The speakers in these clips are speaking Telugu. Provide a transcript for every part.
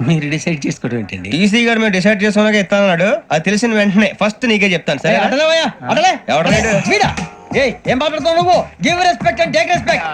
మీరు డిసైడ్ చేసుకోవడం ఏంటండి? టీసీ గారు మేము డిసైడ్ చేసుకున్నాక ఇస్తానన్నాడు. అది తెలిసిన వెంటనే ఫస్ట్ నీకే చెప్తాను సరే? అటలేవయ్యా అటలే ఏయ్ ఏం మాట్లాడుతావు నువ్వు? Give respect and take respect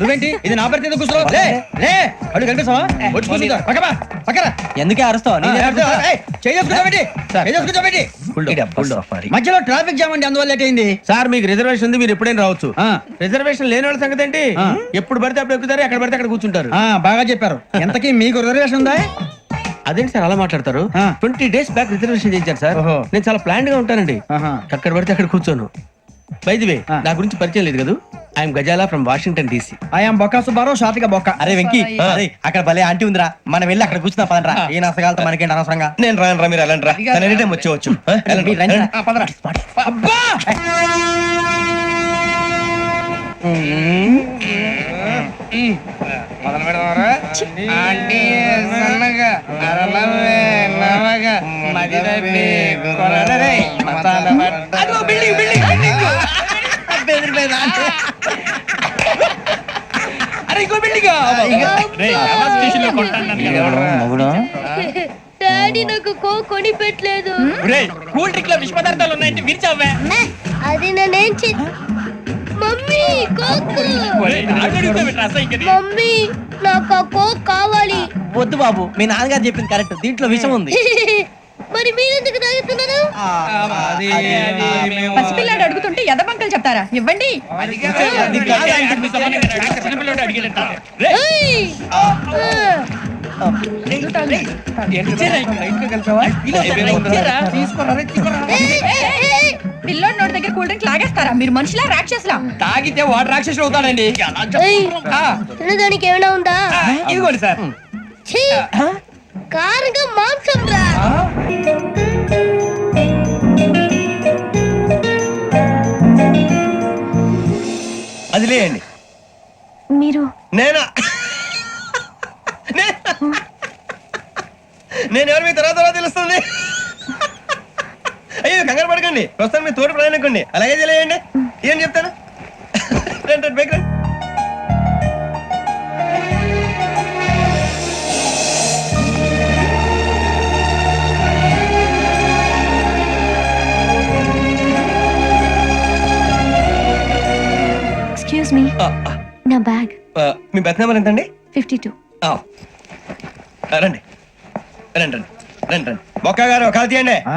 నువ్వేంటి? ఇది నా పరిస్థితి ఎందుకు లే లే. అడుగు కనిపిస్తావా? వచ్చి కూర్చుంటా పక్కపా పక్కరా ఎందుకే అరుస్తావు? మధ్యలో ట్రాఫిక్ జామ్ అండి అందువల్ల లేట్ అయింది. సార్ మీకు రిజర్వేషన్ ఉంది మీరు ఎప్పుడైనా రావచ్చు. ఆ. రిజర్వేషన్ లేని వాళ్ళ సంగతి ఏంటి. ఎప్పుడు పడితే అప్పుడు ఎక్కుతారు ఎక్కడ పడితే అక్కడ కూర్చుంటారు. ఆ, బాగా చెప్పారు. ఎంతకీ మీకు రిజర్వేషన్ ఉందా? అదేంటి సార్ అలా మాట్లాడతారు. ట్వంటీ డేస్ బ్యాక్ రిజర్వేషన్ చేయించారు సార్. ఓహో. నేను చాలా ప్లాన్డ్గా ఉంటానండి. అక్కడ పడితే అక్కడ కూర్చోను. వే. నా గురించి పరిచయం లేదు కదా? I'm Ghazala from Washington DC I'm బొక్క సుబ్బారావు షాతిక బొక్క అరే వెంకీ అరే అక్కడ భలే ఆంటీ ఉందిరా. మనం వెళ్ళి అక్కడ కూర్చున్నా పదనరా ఏ నసగాలతో మనకేంటి అనవసరంగా? నేను రాను రా మీరు వెళ్ళండి. రా ఎనీ టైం వచ్చేవచ్చు ఆ, వెళ్ళండి, మీరు రండి రా. వెళ్ళండి. అబ్బా డాడీ నాకు కో కొని పెట్టలేదు కూల్ డ్రింక్లో విష పదార్థాలు ఉన్నాయంటే విరిచావే. అది నేనేం చే మమ్మీ కోక్ మమ్మీ నాకు ఆ కోక్ కావాలి. వద్దు బాబు మీ నాన్నగారు చెప్పింది కరెక్ట్ దీంట్లో విషం ఉంది. మరి మీరెందుకు తాగుతున్నారు పసిపిల్లాడు అడుగుతుంటే ఎదబంకలు చెప్తారా? ఇవ్వండి. ఏయ్! పిల్లోడి నోటి దగ్గర కూల్ డ్రింక్ లాగేస్తారా? మీరు మనుషులా రాక్షసులా? తాగితే వాడు రాక్షసుడు అవుతాడండి. తినడానికి ఏమైనా ఉందా? ఇదిగోండి సార్. ఛీ! కారంగా మాంసం రా. అది లేయండి. మీరు నేనా? నే- నేను ఎవరు మీ తర్వాత తెలుస్తుంది? అయ్యో కంగారు పడకండి. ప్రస్తుతం మీ తోటి ప్రయాణకండి అలాగే తెలియండి ఏం చెప్తాను? రండి రండి బైక్ రండి ఎక్స్క్యూజ్ మీ నా బ్యాగ్ మీ బెత్ నెంబర్ ఎంతండి? ఫిఫ్టీ టూ రండి. రండి రండి. రండి రండి. బొక్క గారు కాల్ తీయండి. ఆ?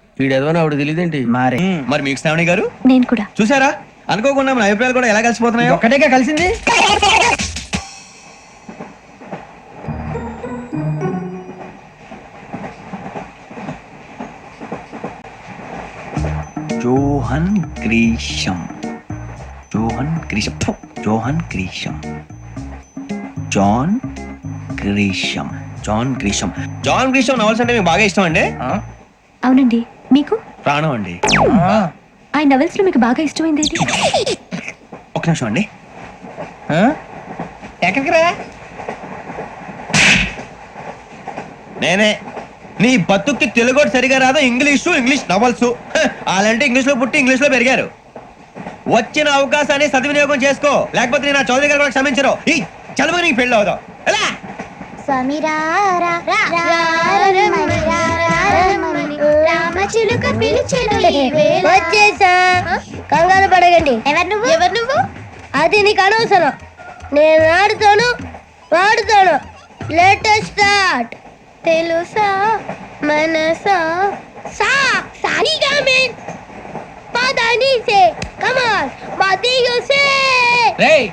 వీడు ఎదవని ఆవిడ తెలియదేంటి మారే మరి మీకు శ్రావణి గారు? నేను కూడా. చూసారా? అనుకోకుండా మన అభిప్రాయాలు కూడా ఎలా కలిసిపోతున్నాయో? ఒక్కటేగా కలిసింది? Johan Grisham. John Grisham. John Grisham. John Grisham. John Grisham. John Grisham novels అంటే మీకు బాగా ఇష్టం అండి? అవునండి. ప్రాణం అండి. ఆ నవెల్స్లో మీకు బాగా ఇష్టమైంది ఏది? ఒక నిమిషం అండి. ఎక్కడికి రా? నేనే. నీ బతుక్కి తెలుగు సరిగా రాదు ఇంగ్లీషు ఇంగ్లీష్ నవల్స్. అలాంటి ఇంగ్లీష్లో పుట్టి ఇంగ్లీష్లో పెరిగారు. వచ్చిన అవకాశాన్ని సద్వినియోగం చేసుకో. లేకపోతే నేను ఆ చౌదరి గారు కూడా క్షమించరు ఈ చదువు నీకు పెళ్ళి అవుదాం. ఎలా? రామచిలుక పిలిచెను వచ్చేసా? కంగారు పడగండి ఎవరు నువ్వు? ఎవరు నువ్వు? అది నీకు అనవసరం. నేను ఆడుతాను వాడుతాను. లేటెస్ట్ స్టార్ట్ తెలుసా? మనసా? సా సారీగా మీన్ పదని సే కమాన్ మదియో సే రేయ్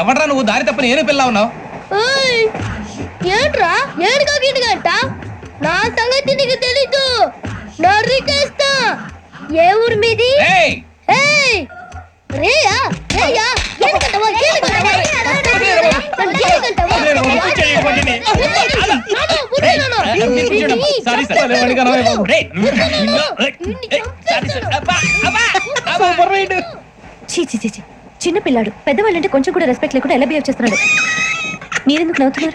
ఎవడ్రా నువ్వు? దారి తప్పని ఏను పిల్ల ఉన్నావు? ఓయ్ ఏంట్రా? ఏడుగా గిట్టుగంట నా సంగతి నీకు తెలీదు. నరికేస్తా ఏ ఊరు మీది ఏయ్ రేయా రేయా. చిన్న పిల్లాడు పెద్దవాళ్ళంటే కొంచెం కూడా రెస్పెక్ట్ లేకుండా ఎలా బిహేవ్ చేస్తున్నాడు మీరెందుకు నవ్వుతున్నారు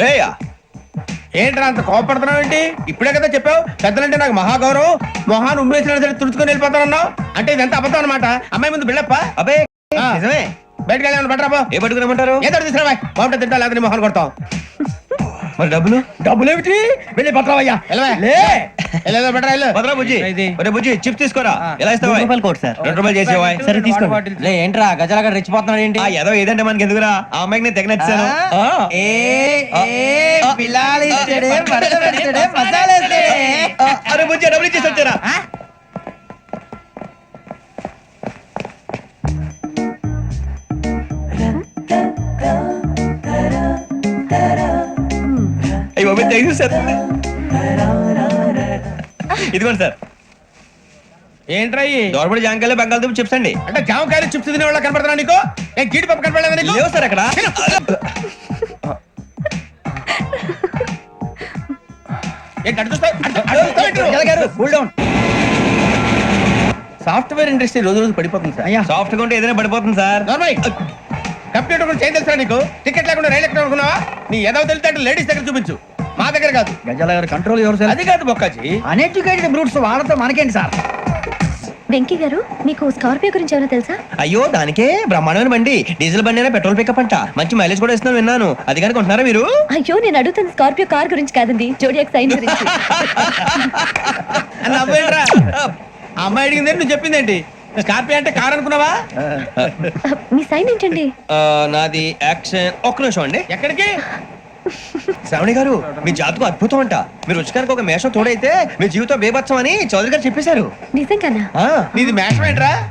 రేయా ఏంట్రా అంత కోపడుతున్నావు ఏంటి? ఇప్పుడే కదా చెప్పావు? పెద్దలంటే నాకు మహాగౌరవం. మొహాన్ని ఉమ్మేసిన సరే తుడుచుకొని వెళ్ళిపోతానన్నావు. అంటే ఇదంతా అబద్ధం అనమాట అమ్మాయి ముందు బిళ్ళప్ప అబ్బే నిజమే. బయటకు వెళ్ళామని బట్టరా ఏ పట్టుకురమ్మంటారు ఏదో తీసుకురా బాగుంటుంది తింటా లేదని మొహాన్ని కొడతాం. మరి డబ్బులు? డబ్బులు ఏమిటి వెళ్ళి. పట్టరావయ్యా భద్రా బుజ్జి. ఒరే బుజ్జి చిప్స్ తీసుకోరా. ఎలా ఇస్తావా? మూడు రూపాయలు కోట్ సార్. రెండు రూపాయలు చేసేవా? సరే తీసుకోండి. లే ఏంట్రా? గజాల గారు రెచ్చిపోతున్నాడు ఏంటి? ఆ ఏదో ఏదంటే మనకి ఎందుకురా? ఆ అమ్మాయికి నేను తెగ నచ్చాను ఆ? ఏ ఏ ఇస్తాడే. అరే సార్ ఇదిగోండి సార్. ఏంట్రా దోరబడి జాంకాయలు బంగాళదుంప చిప్స్ అండి. అంటే జామకాయలు చిప్స్ తినే వాళ్ళ కనపడుతున్నా నీకు? ఏ గీడి పప్పు కనపడలేదా నీకు? లేవు సార్ అక్కడ. ఏంటి డౌన్ సాఫ్ట్వేర్ ఇండస్ట్రీ రోజు రోజు పడిపోతుంది సార్. అయ్యా. సాఫ్ట్గా ఉంటే ఏదైనా పడిపోతుంది సార్. కంప్యూటర్ గురించి ఏం తెలుసా నీకు? టికెట్ లేకుండా రైలు ఎక్కడ అనుకున్నావా? నీ ఏదో తెలితే అటు లేడీస్ దగ్గర చూపించు. మా దగ్గర కాదు. గజాల గారు కంట్రోల్ ఎవరు అది కాదు బొక్కాజీ. అన్ఎడ్యుకేటెడ్ బ్రూట్స్ వాళ్ళతో మనకేంటి సార్? వెంకీ గారు మీకు స్కార్పియో గురించి ఏమైనా తెలుసా? అయ్యో దానికే బ్రహ్మాండమైన బండి. డీజిల్ బండి అయినా పెట్రోల్ పికప్ అంట. మంచి మైలేజ్ కూడా ఇస్తున్నాను విన్నాను. అది కనుక ఉంటున్నారా మీరు? అయ్యో నేను అడుగుతుంది స్కార్పియో కార్ గురించి కాదండి జోడియాక్ సైన్ గురించి. నవ్వేంట్రా? అమ్మాయి అడిగింది నువ్వు చెప్పిందేంటి స్కార్పియో అంటే కార్ అనుకున్నావా? మీ సైన్ ఏంటండి? ఆ, నాది యాక్షన్. ఒక్క నిమిషం అండి. ఎక్కడికి? శ్రావణి గారు మీ జాతకు అద్భుతం అంట. మీరు రుచికానికి ఒక మేషం తోడైతే మీ జీవితం బేబత్సం అని చౌదరి గారు చెప్పేశారు. నిజంగానా? ఆ, నీది మేషం ఏంట్రా?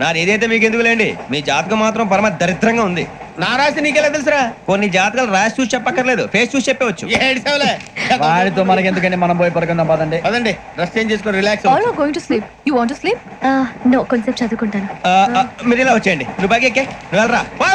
నాది ఏదైతే మీకు ఎందుకు లేండి మీ జాతకం మాత్రం పరమ దరిద్రంగా ఉంది. నా రాసి నీకెలా తెలుసురా? కొన్ని జాతకాలు రాసి చూసి చెప్పక్కర్లేదు. ఫేస్ చూసి చెప్పవచ్చు. ఏడ్చావులే వాడితో మనకి ఎందుకండి మనం పోయి పడుకుందాం పదండి. పదండి. డ్రెస్ చేంజ్ చేసుకొని relax all are going to sleep you want to sleep no కొంచెం చదువుకుంటాను. ఆ, ఆ, మీరు ఇలా వచ్చేయండి. నువ్వు బాగా ఎక్కే. నువ్వు వెళ్ళరా. బాగా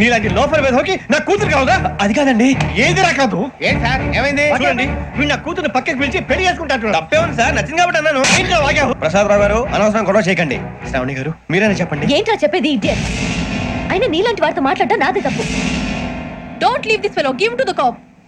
నీలాంటి లోపల మీద హోకి నా కూతురు కావుగా అది కాదండి. ఏది రాకాదు ఏం సార్? ఏమైంది? చూడండి. వీడు నా కూతురు పక్కకి పిలిచి పెళ్ళి చేసుకుంటాడు తప్పే ఉంది సార్. నచ్చింది కాబట్టి అన్నాను. ప్రసాద్ రావు గారు అనవసరం గొడవ చేయకండి. శ్రావణి గారు మీరైనా చెప్పండి. ఏంట్రా చెప్పేది ఇడియట్ అయినా నీలాంటి వారితో మాట్లాడటం నాదే తప్పు. Don't leave this fellow give to the cop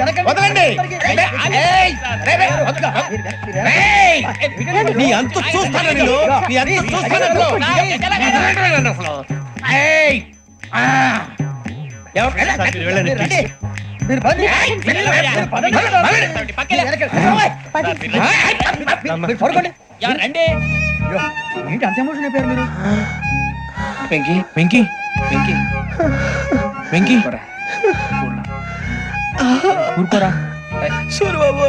వదలండి నీ అంత చూస్తాను నేను నీ అంత చూస్తాను అసలు. వెళ్ళండి, ఏంటి అంత ఎమోషన్ అయిపోయారు మీరు వెంకీ వెంకీ వెంకీ వెంకీ ఊరుకోరా సూరి బాబు.